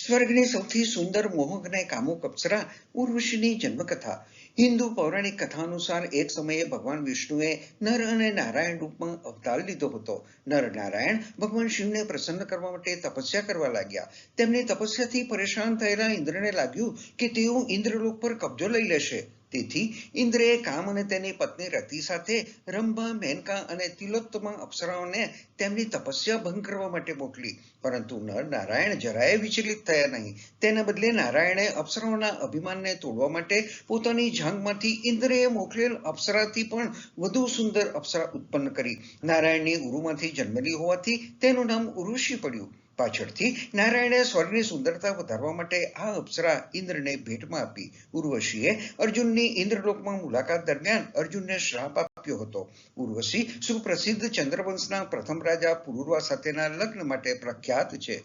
સ્વર્ગની સૌથી સુંદર મોહક અને કામુક અપ્સરા ઉર્વશીની જન્મકથા. હિન્દુ પૌરાણિક કથા અનુસાર એક સમયે ભગવાન વિષ્ણુએ નર અને નારાયણ રૂપમાં અવતાર લીધો હતો. નર નારાયણ ભગવાન શિવને પ્રસન્ન કરવા માટે તપસ્યા કરવા લાગ્યા. તેમની તપસ્યાથી પરેશાન થયેલા ઇન્દ્રને લાગ્યું કે તેઓ ઇન્દ્રલોક પર કબજો લઈ લેશે. તેથી ઇન્દ્રએ કામ અને તેની પત્ની રતિ સાથે રંભા મેનકા અને તિલોત્તમા અપ્સરાઓને તેમની તપસ્યા ભંગ કરવા માટે મોકલી. પરંતુ નર નારાયણ જરાય વિચલિત થયા નહીં. તેના બદલે નારાયણે અપ્સરાઓના અભિમાનને તોડવા માટે પોતાની જાંઘમાંથી ઇન્દ્રએ મોકલેલ અપ્સરાથી પણ વધુ સુંદર અપ્સરા ઉત્પન્ન કરી. નારાયણની ઉરુમાંથી જન્મેલી હોવાથી તેનું નામ ઉરુષિ પડ્યું. પાછળથી નારાયણે સ્વર્ગની સુંદરતા વધારવા માટે આ અપ્સરા ઇન્દ્રને ભેટમાં આપી ઉર્વશીએ અર્જુનની ઇન્દ્રલોકમાં મુલાકાત દરમિયાન અર્જુનને શ્રાપ આપ્યો હતો. ઉર્વશી સુપ્રસિદ્ધ ચંદ્રવંશના પ્રથમ રાજા પુરુરવા સાથેના લગ્ન માટે પ્રખ્યાત છે.